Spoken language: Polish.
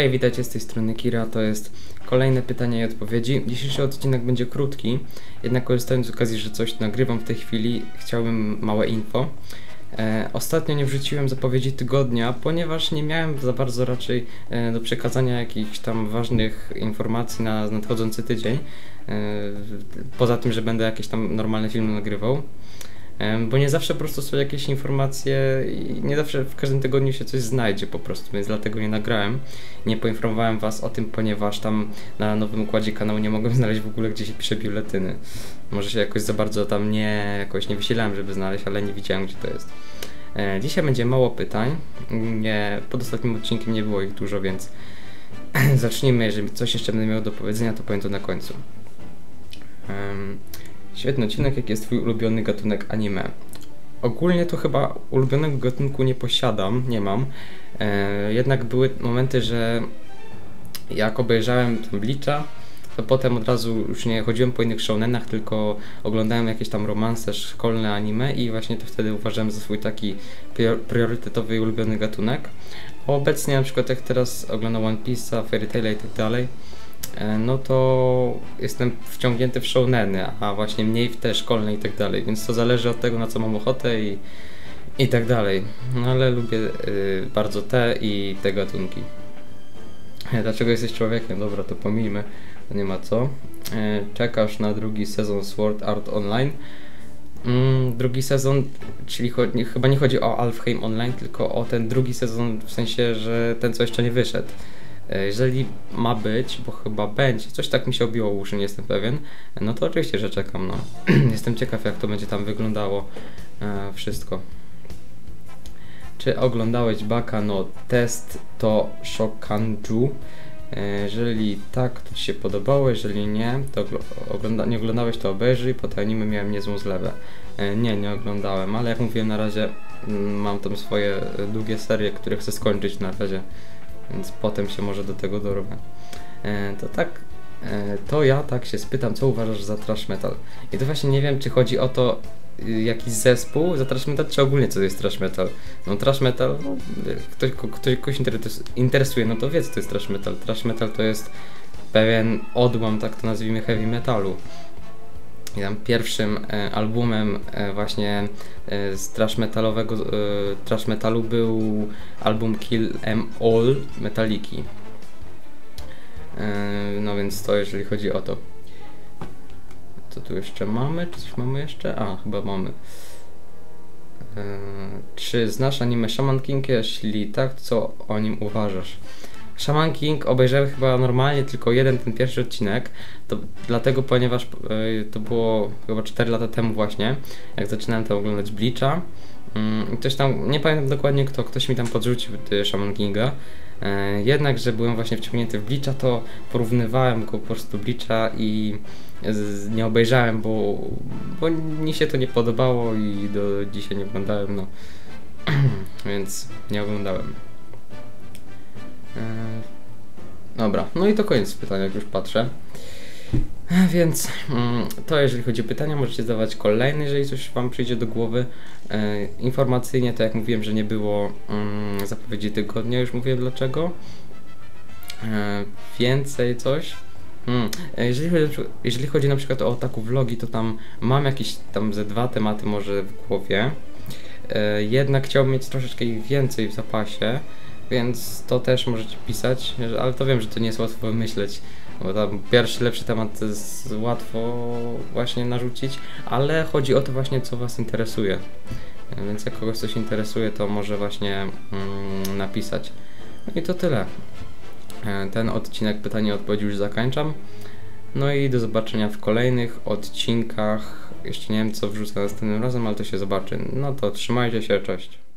Hej, witajcie z tej strony Kira, to jest kolejne pytania i odpowiedzi. Dzisiejszy odcinek będzie krótki, jednak korzystając z okazji, że coś nagrywam w tej chwili, chciałbym małe info. E, ostatnio nie wrzuciłem zapowiedzi tygodnia, ponieważ nie miałem za bardzo raczej e, do przekazania jakichś tam ważnych informacji na nadchodzący tydzień. E, poza tym, że będę jakieś tam normalne filmy nagrywał. Bo nie zawsze po prostu są jakieś informacje i nie zawsze w każdym tygodniu się coś znajdzie po prostu, więc dlatego nie nagrałem. Nie poinformowałem Was o tym, ponieważ tam na nowym układzie kanału nie mogłem znaleźć w ogóle, gdzie się pisze biuletyny. Może się jakoś za bardzo tam nie, jakoś nie wysilałem, żeby znaleźć, ale nie widziałem, gdzie to jest. E, dzisiaj będzie mało pytań. Nie, pod ostatnim odcinkiem nie było ich dużo, więc zacznijmy. Jeżeli coś jeszcze będę miał do powiedzenia, to powiem to na końcu. Świetny odcinek, jaki jest twój ulubiony gatunek anime? Ogólnie to chyba ulubionego gatunku nie posiadam, nie mam. E, jednak były momenty, że jak obejrzałem Bleacha, to potem od razu już nie chodziłem po innych shounenach, tylko oglądałem jakieś tam romanse szkolne anime i właśnie to wtedy uważałem za swój taki priorytetowy i ulubiony gatunek. Obecnie na przykład jak teraz oglądam One Piece'a, Fairy Tail i tak dalej, no to jestem wciągnięty w showneny, a właśnie mniej w te szkolne i tak dalej, więc to zależy od tego, na co mam ochotę i, i tak dalej. No ale lubię y, bardzo te i te gatunki. E, dlaczego jesteś człowiekiem? Dobra, to pomijmy, nie ma co. E, czekasz na drugi sezon Sword Art Online. Mm, drugi sezon, czyli chodzi, chyba nie chodzi o Alfheim Online, tylko o ten drugi sezon, w sensie, że ten co jeszcze nie wyszedł. E, jeżeli ma być, bo chyba będzie, coś tak mi się obiło uszy, nie jestem pewien, no to oczywiście, że czekam, no. jestem ciekaw, jak to będzie tam wyglądało e, wszystko. Czy oglądałeś Baka? No, test to Shokanju. E, jeżeli tak, to Ci się podobało, jeżeli nie, to ogląda nie oglądałeś, to obejrzyj, po tej anime miałem niezłą zlewę. E, nie, nie oglądałem, ale jak mówiłem na razie, mm, mam tam swoje długie serie, które chcę skończyć na razie więc potem się może do tego dorwę. E, to tak, e, to ja tak się spytam, co uważasz za trash metal? I to właśnie nie wiem, czy chodzi o to, y, jakiś zespół za trash metal, czy ogólnie co to jest trash metal. No trash metal, no, ktoś, ktoś kogoś interesuje, no to wie co to jest trash metal. Trash metal to jest pewien odłam, tak to nazwijmy, heavy metalu. Tam pierwszym e, albumem e, właśnie e, z trash metalowego, trash metalu był album Kill Em All Metaliki. No więc to jeżeli chodzi o to. Co tu jeszcze mamy? Czy coś mamy jeszcze? A, chyba mamy. Czy znasz anime Shaman King? Jeśli tak, co o nim uważasz? Shaman King obejrzałem chyba normalnie tylko jeden ten pierwszy odcinek, to dlatego, ponieważ y, to było chyba 4 lata temu właśnie, jak zaczynałem to oglądać Bleacha. Y, ktoś tam, nie pamiętam dokładnie kto, ktoś mi tam podrzucił y, Shaman Kinga. Y, jednak, że byłem właśnie wciągnięty w Bleacha, to porównywałem go po prostu Bleacha i z, nie obejrzałem, bo, bo mi się to nie podobało i do dzisiaj nie oglądałem, no. Więc nie oglądałem. E, dobra, no i to koniec pytania, jak już patrzę. E, więc mm, to jeżeli chodzi o pytania, możecie zadawać kolejne, jeżeli coś Wam przyjdzie do głowy. E, informacyjnie, to jak mówiłem, że nie było mm, zapowiedzi tygodnia, już mówię dlaczego. Więcej coś. Hmm. Jeżeli, chodzi, jeżeli chodzi na przykład o taku vlogi, to tam mam jakieś tam ze dwa tematy może w głowie. Jednak chciałbym mieć troszeczkę ich więcej w zapasie więc to też możecie pisać, ale to wiem, że to nie jest łatwo wymyśleć, bo tam pierwszy, lepszy temat jest łatwo właśnie narzucić, ale chodzi o to właśnie, co Was interesuje. Więc jak kogoś coś interesuje, to może właśnie mm, napisać. No i to tyle. E, ten odcinek pytania i odpowiedzi już zakończam. No i do zobaczenia w kolejnych odcinkach. Jeszcze nie wiem, co wrzucę następnym razem, ale to się zobaczy. No to trzymajcie się, cześć.